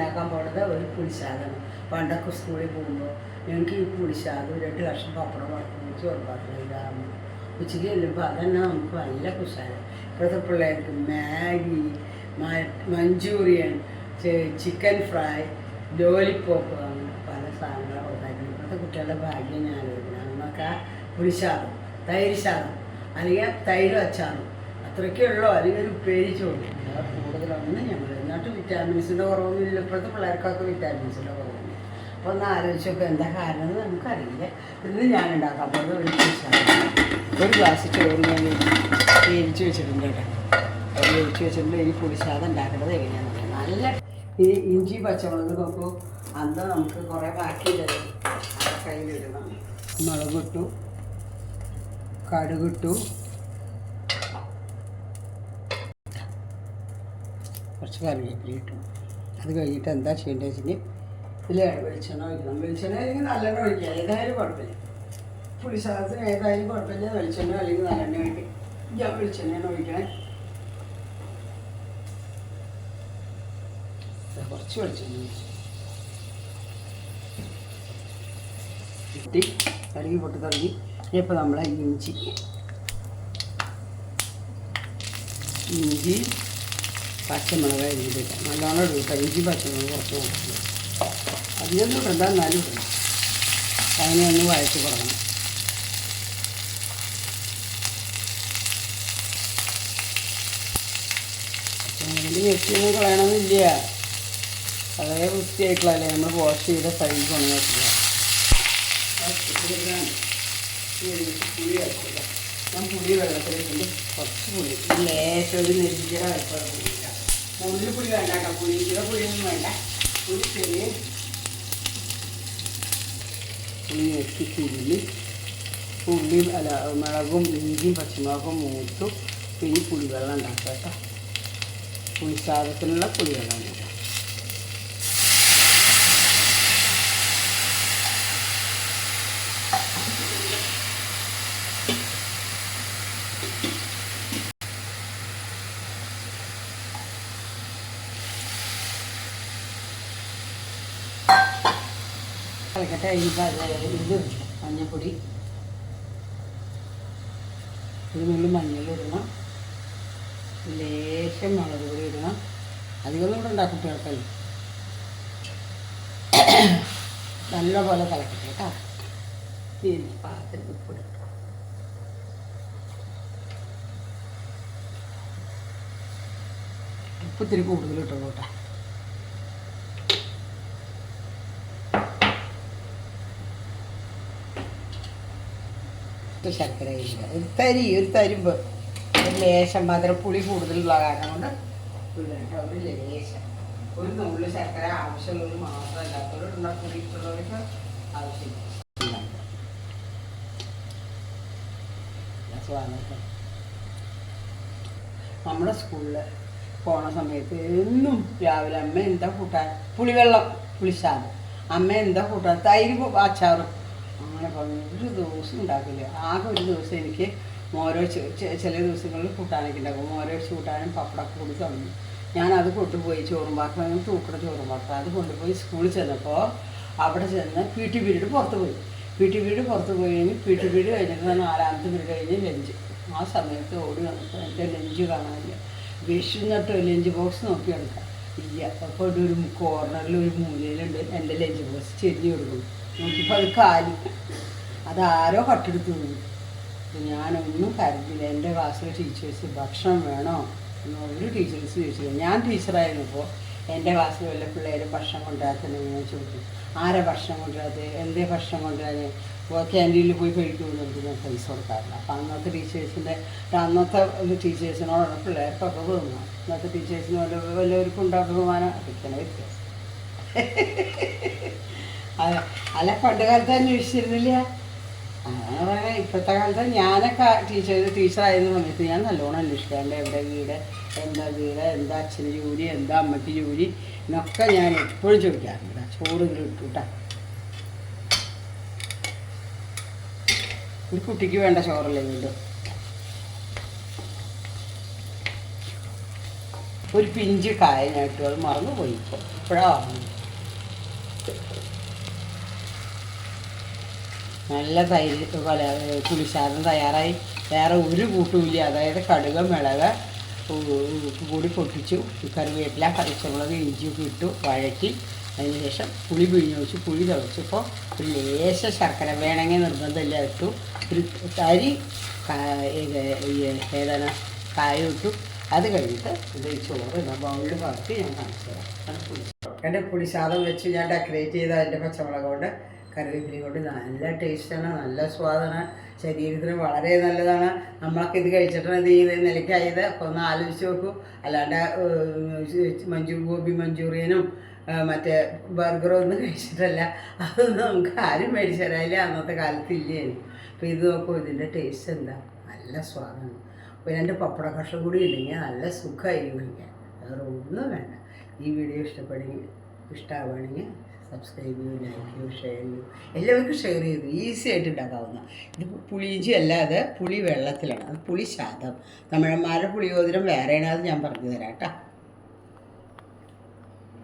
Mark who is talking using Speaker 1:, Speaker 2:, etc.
Speaker 1: ഉണ്ടാക്കാൻ പോണത് ഒരു പുളിശാദാണ് പണ്ടൊക്കെ സ്കൂളിൽ പോകുമ്പോൾ ഞങ്ങൾക്ക് ഈ പുളിശാദം രണ്ട് കഷ്ണം പപ്പടം വറുക്കും ചോറ് ഇതാകുന്നു ഉച്ചയ്ക്ക് ചെല്ലുമ്പോൾ അതന്നെ നമുക്ക് നല്ല കുശാല ഇപ്പോഴത്തെ പിള്ളേർക്ക് Maggi Manchurian chicken fry lollipop അങ്ങനെ പല സാധനങ്ങളും ഉണ്ടായിരുന്നു ഇപ്പോഴത്തെ കുട്ടികളുടെ ഭാഗ്യം ഞാൻ അന്നൊക്കെ പുളിശാദം തൈര് ശാദം അല്ലെങ്കിൽ തൈര് അച്ചാറും. അത്രയ്ക്കേ ഉള്ളൂ ചോറും അല്ലാതെ കൂടുതലൊന്നും ഞങ്ങൾ എന്നിട്ട് വിറ്റാമിൻസിന്റെ കുറവൊന്നുമില്ല. ഇപ്പോഴത്തെ പിള്ളേർക്കൊക്കെ വിറ്റാമിൻസിന്റെ കുറവുണ്ട് അപ്പോൾ ഒന്ന് ആലോചിച്ചപ്പോൾ എന്താ കാരണം എന്ന് നമുക്കറിയില്ല. ഇന്ന് ഞാൻ ഉണ്ടാക്കാൻ പോകുന്നത് ഒരു ഒരു ഗ്ലാസ് ചോറ് ഞാൻ വേവിച്ച് വെച്ചിട്ടുണ്ട് കേട്ടോ. വേവിച്ച് വെച്ചിട്ടുണ്ട്. ഇനി പുളിശാദം ഉണ്ടാക്കുന്നത് എങ്ങനെയാണെന്ന് നല്ല ഈ ഇഞ്ചി പച്ചമുളക് നോക്കൂ അന്ന് നമുക്ക് കുറേ ബാക്കിയില്ലത് കയ്യിലിടണം. മുളകിട്ടു കടുകിട്ടു കുറച്ച് കറിവേപ്പില ഇട്ടു അത് കഴിഞ്ഞിട്ട് എന്താ ചെയ്യേണ്ടത് വെച്ചാൽ ഇതിൽ വെളിച്ചെണ്ണ ഒഴിക്കണം. വെളിച്ചെണ്ണ അല്ലെങ്കിൽ നല്ലെണ്ണ ഒഴിക്കുക. ഏതായാലും കുഴപ്പമില്ല. പുളിസാദത്തിന് ഏതായാലും കുഴപ്പമില്ല. വെളിച്ചെണ്ണ അല്ലെങ്കിൽ നല്ലെണ്ണ ഒഴിക്കും. ഞാൻ വെളിച്ചെണ്ണയാണ് ഒഴിക്കണേ. കുറച്ച് വെളിച്ചെണ്ണ ഒഴിച്ചു. കിട്ടി കടുകി പൊട്ടി തുടങ്ങി. ഇനിയിപ്പോൾ നമ്മളെ ഇഞ്ചി. ഇഞ്ചി പച്ചമുളക് അരിഞ്ഞിട്ട് നല്ലോണം ഇടുക ഇഞ്ചി പച്ചമുളക് കുറച്ച് കൊടുക്കുക അധികമൊന്നും ഇടണ്ട എന്നാലും ഇടണം. അതിനെ ഒന്ന് വഴറ്റി കൊടുക്കണം. പച്ചമുളകിന്റെ ഞെട്ടിയൊന്നും കളയണമെന്നില്ല. വളരെ വൃത്തിയായിട്ടുള്ളതല്ലേ നമ്മൾ വാഷ് ചെയ്ത സൈഡ് കൊണ്ടു വെക്കുക. ഞാൻ പുളി വെള്ളത്തിലേക്ക് കുറച്ച് പുളി. ലേശം ഒരു നെല്ലിക്കാൻ വെച്ചാൽ മുള്ളിൽ പുളി വേണ്ട കേട്ടോ. പുളിച്ചിറ പുളിയൊന്നും വേണ്ട. ഒരു ചെറിയ പുളി വെച്ച് തിരുമ്മി ഉള്ളിയും അല്ല മുളകും ഇഞ്ചിയും പച്ചമുളകും മൂത്തു. പിന്നെ പുളിവെള്ളം ഉണ്ടാക്കാം കേട്ടോ. പുളിസാദത്തിനുള്ള പുളിവെള്ളം. കളക്കട്ടെ അതിനിപ്പോൾ അത് ഇത് മഞ്ഞൾപ്പൊടി ഒരു നുള്ളി മഞ്ഞൾ ഇടണം. ലേശം മുളക് പൊടി ഇടണം. അധികമൊന്നും കൂടെ ഉണ്ടാക്കും കുട്ടികൾക്കല്ലോ നല്ലപോലെ കളക്കട്ടെ കേട്ടോ. പിന്നെ പാത്രത്തിൽ ഉപ്പിടും ഉപ്പ് ഇത്തിരി കൂടുതൽ ഇട്ടോളൂ കേട്ടോ. ഇട്ട് ശർക്കര ഇല്ല ഒരു തരി ഒരു തരിമ്പ് ഒരു ലേശം മാത്രം പുളി കൂടുതലുള്ള കാരണം കൊണ്ട് ഒരു ലേശം. ഒരു നുള്ളു ശർക്കര ആവശ്യമുള്ളത് മാത്രമല്ലാത്തവരുണ്ട പുളി ഇട്ടുള്ളവർക്ക് ആവശ്യമില്ല. നമ്മുടെ സ്കൂളിൽ പോണ സമയത്ത് എന്നും രാവിലെ അമ്മ എന്താ കൂട്ടാൻ? പുളിവെള്ളം പുളിശാദം അമ്മ എന്താ കൂട്ടാൻ? തൈര് അച്ചാറും. അങ്ങനെ പറഞ്ഞു. ഒരു ദിവസം ഉണ്ടാക്കില്ല. ആകെ ഒരു ദിവസം എനിക്ക് മോരോ ചില ദിവസങ്ങളിൽ കൂട്ടാനൊക്കെ ഉണ്ടാക്കും. മോരോ വെച്ച് കൂട്ടാനും പപ്പടമൊക്കെ കൂടി തന്നു ഞാനത് കൊണ്ടുപോയി ചോറും പാത്രം തൂക്കണ ചോറും പാത്രം. അത് കൊണ്ടുപോയി സ്കൂളിൽ ചെന്നപ്പോൾ അവിടെ ചെന്ന് പി ടി പീരീഡ് പുറത്ത് പോയി. പി ടി പീരീഡ് പുറത്ത് പോയി കഴിഞ്ഞ് പി ടി പീരീഡ് കഴിഞ്ഞിട്ട് നാലാമത്തെ പീരീഡ് കഴിഞ്ഞ് ലഞ്ച് ആ സമയത്ത് ഓടി വന്നപ്പോൾ എന്റെ ലഞ്ച് കാണാനില്ല. വിഷുന്നിട്ട് ലഞ്ച് ബോക്സ് നോക്കി എടുക്കാം ഇല്ല അപ്പോൾ ഒരു കോർണറിൽ ഒരു മൂലയിലുണ്ട്. എന്റെ ലഞ്ച് ബോക്സ് ചെരിഞ്ഞു കൊടുക്കും നോക്കിയപ്പോൾ അത് കാലി. അതാരോ കട്ടെടുത്തു. ഞാനൊന്നും കരുതില്ല എന്റെ ക്ലാസ്സിലെ ടീച്ചേഴ്സ് ഭക്ഷണം വേണോ എന്ന് ഒരു ടീച്ചേഴ്സ് ചോദിച്ചില്ല. ഞാൻ ടീച്ചറായിരുന്നപ്പോൾ എന്റെ ക്ലാസ്സിൽ വല്ല പിള്ളേർ ഭക്ഷണം കൊണ്ടുവരാത്തുണ്ടെങ്കിൽ ഞാൻ ചോദിച്ചു. ആരെ ഭക്ഷണം കൊണ്ടുവരാത്തത്? എന്തേ ഭക്ഷണം കൊണ്ടുവരാൻ ക്യാന്റീനിൽ പോയി കഴിക്കുമെന്ന് എനിക്ക് ഞാൻ പൈസ കൊടുക്കാറില്ല. അപ്പം അന്നത്തെ ടീച്ചേഴ്സിന്റെ അന്നത്തെ ഒരു ടീച്ചേഴ്സിനോടുള്ള പിള്ളേർക്കൊക്കെ തോന്നുന്നത് അന്നത്തെ ടീച്ചേഴ്സിനോട് വല്ലവർക്കും ഉണ്ടാക്കുന്ന ബഹുമാനം അതൊക്കെയാണ് വ്യത്യാസം. അല്ല പണ്ട് കാലത്ത് അന്വേഷിച്ചിരുന്നില്ല. അങ്ങനെ പറയാം ഇപ്പോഴത്തെ കാലത്ത് ഞാനൊക്കെ ടീച്ചർ ടീച്ചറായിരുന്ന സമയത്ത് ഞാൻ നല്ലോണം അന്വേഷിക്കാറുണ്ട്. എവിടെ വീട് എന്താ വീട് എന്താ അച്ഛന് ജോലി എന്താ അമ്മയ്ക്ക് ജോലി എന്നൊക്കെ ഞാൻ എപ്പോഴും ചോദിക്കാറുണ്ട്. ചോറ് കേട്ടോ ഒരു കുട്ടിക്ക് വേണ്ട ചോറല്ലേ വീണ്ടും? ഒരു പിഞ്ച് കായ ഞാൻ ഇട്ടു. അത് മറന്നു പോയി ഇപ്പോഴാണ് നല്ല തൈര് പല പുളിശാദം തയ്യാറായി. വേറെ ഒരു കൂട്ടുമില്ല. അതായത് കടുക് മിളക് കൂടി പൊട്ടിച്ചു. കറിവേപ്പില പച്ചമുളക് ഇഞ്ചിയൊക്കെ ഇട്ടു വഴറ്റി. അതിനുശേഷം പുളി പിഴിഞ്ഞ് വെച്ചു. പുളി തിളച്ചപ്പോൾ ഒരു ലേശ ശർക്കര വേണമെങ്കിൽ നിർബന്ധമില്ല. ഇട്ടു. ഒരു തരി ഏതാണ് കായ ഇട്ടു. അത് കഴിഞ്ഞിട്ട് ഇത് ചോറ് ബൗളിൽ പകർത്തി ഞാൻ കാണിച്ചു തരാം. എന്റെ പുളിശാദം വെച്ച് ഞാൻ ഡെക്കറേറ്റ് ചെയ്ത അതിന്റെ പച്ചമുളക് കൊണ്ട് കറിവേപ്പില കൊണ്ട് നല്ല ടേസ്റ്റാണ് നല്ല സ്വാദാണ്. ശരീരത്തിന് വളരെ നല്ലതാണ്. നമ്മളൊക്കെ ഇത് കഴിച്ചിട്ടാണ് ഇത് ഈ നിലയ്ക്കായത്. അപ്പോൾ ഒന്ന് ആലോചിച്ച് നോക്കൂ. അല്ലാണ്ട് മഞ്ചു ഗോപി മഞ്ചൂറിയനും മറ്റേ ബർഗറും ഒന്നും കഴിച്ചിട്ടല്ല. അതൊന്നും നമുക്ക് ആരും മേടിച്ചു തരാനില്ല. അന്നത്തെ കാലത്ത് അപ്പോൾ ഇത് നോക്കൂ ഇതിന്റെ ടേസ്റ്റ് എന്താ? നല്ല സ്വാദാണ്. അപ്പോൾ രണ്ട് പപ്പട കഷ്ണം കൂടി ഇല്ലെങ്കിൽ നല്ല സുഖമായി കഴിക്കാൻ. വേറെ ഒന്നും വേണ്ട. ഈ വീഡിയോ ഇഷ്ടപ്പെടുകയും ഇഷ്ടമാവുകയാണെങ്കിൽ സബ്സ്ക്രൈബ് ചെയ്യൂ ലൈക്ക് ചെയ്യൂ ഷെയർ ചെയ്യൂ. എല്ലാവർക്കും ഷെയർ ചെയ്തു. ഈസി ആയിട്ട് ഉണ്ടാക്കാവുന്ന. ഇത് പുളിയിഞ്ചി അല്ലാതെ പുളി വെള്ളത്തിലാണ്. അത് പുളി ശാതം. മാര പുളിയോതിരം വേറെയാണ് അത് ഞാൻ പറഞ്ഞു തരാം കേട്ടോ.